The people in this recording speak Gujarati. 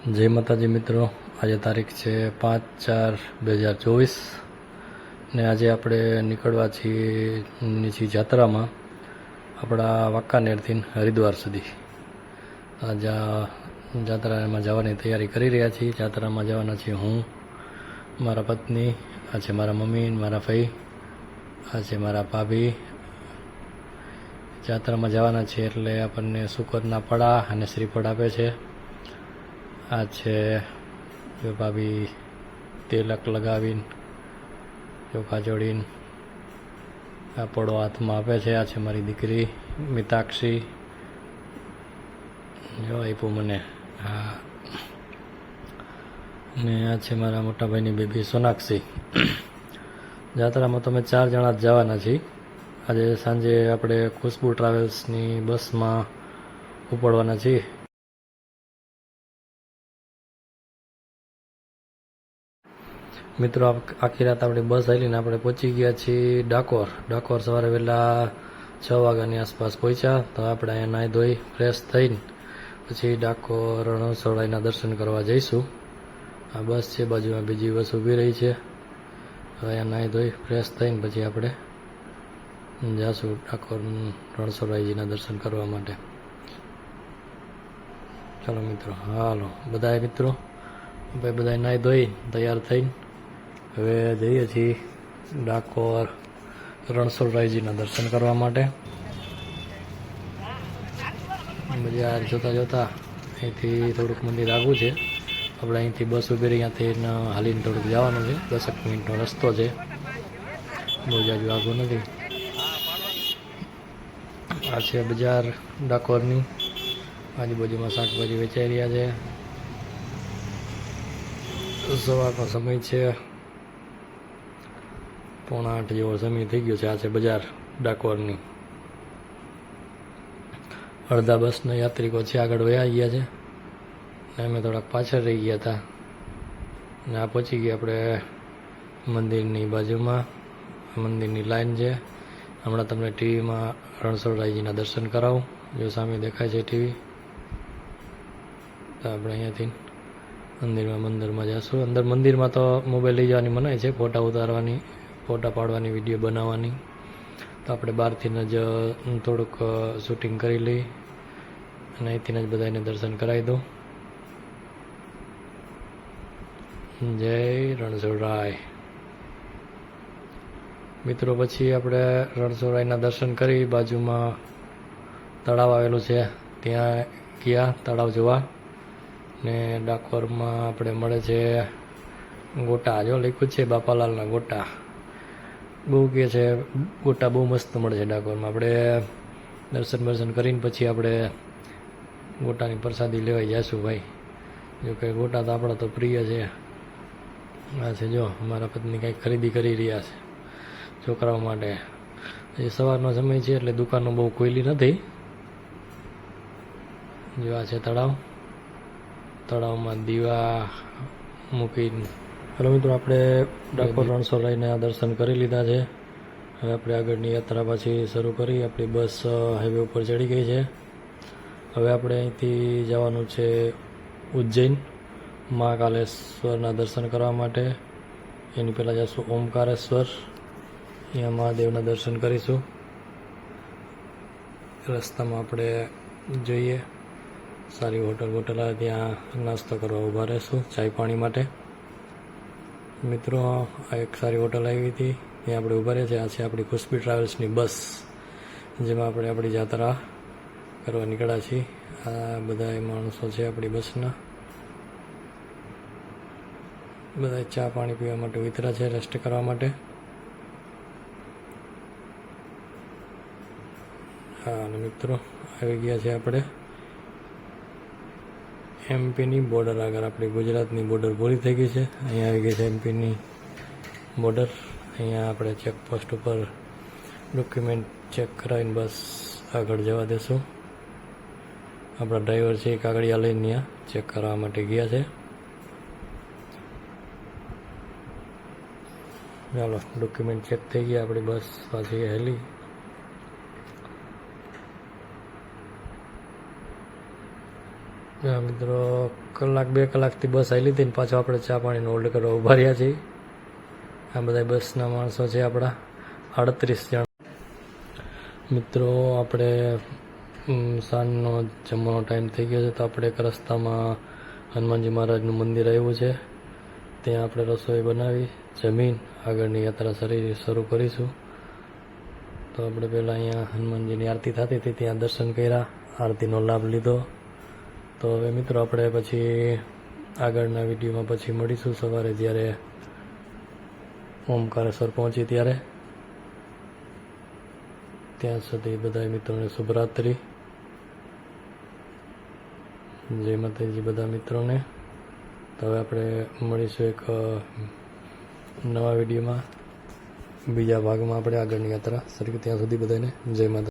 જય માતાજી મિત્રો. આજે તારીખ છે પાંચ ચાર બે હજાર ચોવીસ ને આજે આપણે નીકળવા છીએ નીચી જાત્રામાં આપણા વાંકાનેરથી હરિદ્વાર સુધી. જાત્રામાં જવાની તૈયારી કરી રહ્યા છીએ. જાત્રામાં જવાના છીએ હું, મારા પત્ની, આ છે મારા મમ્મી, મારા ભાઈ આ છે મારા ભાભી. જાત્રામાં જવાના છીએ એટલે આપણને સુકોદના પડા અને શ્રીફળ આપે છે. આ છે જો ભાભી તિલક લગાવીને ચોખા જોડીને આ પડો હાથમાં આપે છે, આ છે મારી દીકરી મિતાક્ષી. જો આપ્યું મને. હા. ને આ છે મારા મોટાભાઈની બેબી સોનાક્ષી. જાત્રામાં તમે ચાર જણા જ જવાના છીએ આજે સાંજે આપણે ખુશ્બુ ટ્રાવેલ્સની બસમાં ઉપડવાના છીએ મિત્રો આખી રાત આપણી બસ આવીને આપણે પહોંચી ગયા છીએ ડાકોર. ડાકોર સવારે વહેલા છ વાગ્યાની આસપાસ પહોંચ્યા. તો આપણે અહીંયા નાહી ધોઈ ફ્રેશ થઈને પછી ડાકોર રણોત્સવડાઈના દર્શન કરવા જઈશું. આ બસ છે, બાજુમાં બીજી બસ ઊભી રહી છે. હવે અહીંયા નાહી ધોઈ ફ્રેશ થઈને પછી આપણે જાશું ડાકોર રણછોડરાયજીના દર્શન કરવા માટે. ચાલો મિત્રો, હાલો. બધા મિત્રો ભાઈ બધા નાહી ધોઈ, તૈયાર થઈને હવે જઈએ છીએ ડાકોર રણછોડરાયજીના દર્શન કરવા માટે. બજાર જોતા જોતા અહીંથી થોડુંક મંદિર આગું છે. આપણે અહીંથી બસ ઊભી રહી, ત્યાંથી ન હાલીને થોડુંક જવાનું છે. દસેક મિનિટનો રસ્તો છે. બહુ જાજુ આગું નથી. આ છે બજાર ડાકોરની. આજુબાજુમાં શાકભાજી વેચાઈ રહ્યા છે. સવારનો સમય છે પોણા આઠ જેવો સમય થઈ ગયો છે. આ છે બજાર ડાકોરની. અડધા બસના યાત્રિકો છે, આગળ વયા ગયા છે. ને અમે થોડાક પાછળ રહી ગયા હતા. ને આ પહોંચી ગયા આપણે મંદિરની બાજુમાં. મંદિરની લાઈન છે. હમણાં તમને ટીવીમાં રણછોડરાયજીના દર્શન કરાવું. જો સામે દેખાય છે ટીવી. તો આપણે અહીંયાથી મંદિરમાં મંદિરમાં જઈશું અંદર મંદિરમાં તો મોબાઈલ લઈ જવાની મનાય છે, ફોટા ઉતારવાની. ફોટા પાડવાની, વીડિયો બનાવવાની. તો આપણે બહારથી જ થોડુંક શૂટિંગ કરી લઈ અને અહીંથી જ બધાને દર્શન કરાવી દઉં. જય રણછોડરાય. મિત્રો, પછી આપણે રણછોડરાયના દર્શન કરી, બાજુમાં તળાવ આવેલું છે. ત્યાં ગયા, તળાવ જોવા. ને ડાકોરમાં આપણે મળે છે ગોટા, જો લખ્યું છે બાપાલાલના ગોટા. બહુ કે છે, ગોટા બહુ મસ્ત મળે છે ડાકોરમાં. આપણે દર્શન બર્શન કરીને પછી આપણે ગોટાની પ્રસાદી લેવાઈ જઈશું ભાઈ. જો કે ગોટા તો આપણા તો પ્રિય છે. આ છે જો મારા પત્ની કંઈક ખરીદી કરી રહ્યા છે છોકરાઓ માટે. એ સવારનો સમય છે એટલે દુકાનો બહુ ખોલી નથી. જો આ છે તળાવ. તળાવમાં દીવા મૂકીને હલો મિત્રો આપણે ડાકોર આ દર્શન કરી લીધા છે. હવે આપણે આગળની યાત્રા પાછી શરૂ કરી. આપણી બસ હાઈવે ઉપર ચડી ગઈ છે. હવે આપણે અહીંથી જવાનું છે ઉજ્જૈન મહાકાલેશ્વરના દર્શન કરવા માટે. એની પહેલાં જઈશું ઓમકારેશ્વર. અહીંયા મહાદેવના દર્શન કરીશું. રસ્તામાં આપણે જોઈએ. સારી હોટલ હોટલ આવે ત્યાં નાસ્તો કરવા ઊભા રહીશું ચાય પાણી માટે. મિત્રો, આ એક સારી હોટલ આવી હતી. ત્યાં આપણે ઊભા રહ્યા છે. આ છે આપણી ખુશ્બી ટ્રાવેલ્સની બસ, જેમાં આપણે આપણી યાત્રા કરવા નીકળ્યા છીએ. આ બધા માણસો છે આપણી બસના. બધા ચા પાણી પીવા માટે વિતરા છે રેસ્ટ કરવા માટે. હા, અને મિત્રો, આવી ગયા છે આપણે. એમપીની બોર્ડર આગળ આપણી ગુજરાતની બોર્ડર પૂરી થઈ ગઈ છે. અહીંયા આવી ગઈ છે એમપીની બોર્ડર અહીંયા આપણે ચેકપોસ્ટ ઉપર ડોક્યુમેન્ટ ચેક કરાવીને બસ આગળ જવા દેશું. આપણા ડ્રાઈવર છે એ કાગળિયા લઈને ત્યાં ચેક કરવા માટે ગયા છે. ચાલો ડોક્યુમેન્ટ ચેક થઈ ગયા આપણી બસ. પાછી હેલી. હા મિત્રો, કલાક બે કલાકથી બસ આવી લીધી ને પાછો આપણે ચા પાણીનો ઓર્ડર કરવા ઊભા રહ્યા છીએ. આ બધા બસના માણસો છે આપણા, આડત્રીસ જણ. મિત્રો, આપણે સાંજનો જમવાનો ટાઈમ થઈ ગયો છે તો આપણે એક રસ્તામાં હનુમાનજી મહારાજનું મંદિર આવ્યું છે. ત્યાં આપણે રસોઈ બનાવી, જમીન, આગળની યાત્રા શરીર શરૂ કરીશું. તો આપણે પહેલાં અહીંયા હનુમાનજીની આરતી થતી હતી, ત્યાં દર્શન કર્યા, આરતીનો લાભ લીધો. તો હવે મિત્રો આપણે પછી આગળના વિડીયોમાં પછી મળીશું સવારે જ્યારે ઓમકારેશ્વર પહોંચી ત્યારે. ત્યાં સુધી બધા મિત્રોને શુભરાત્રિ. જય માતાજી બધા મિત્રોને. તો હવે આપણે મળીશું એક નવા વિડીયોમાં. બીજા ભાગમાં આપણે આગળની યાત્રા. શરૂ ત્યાં સુધી બધાને જય માતા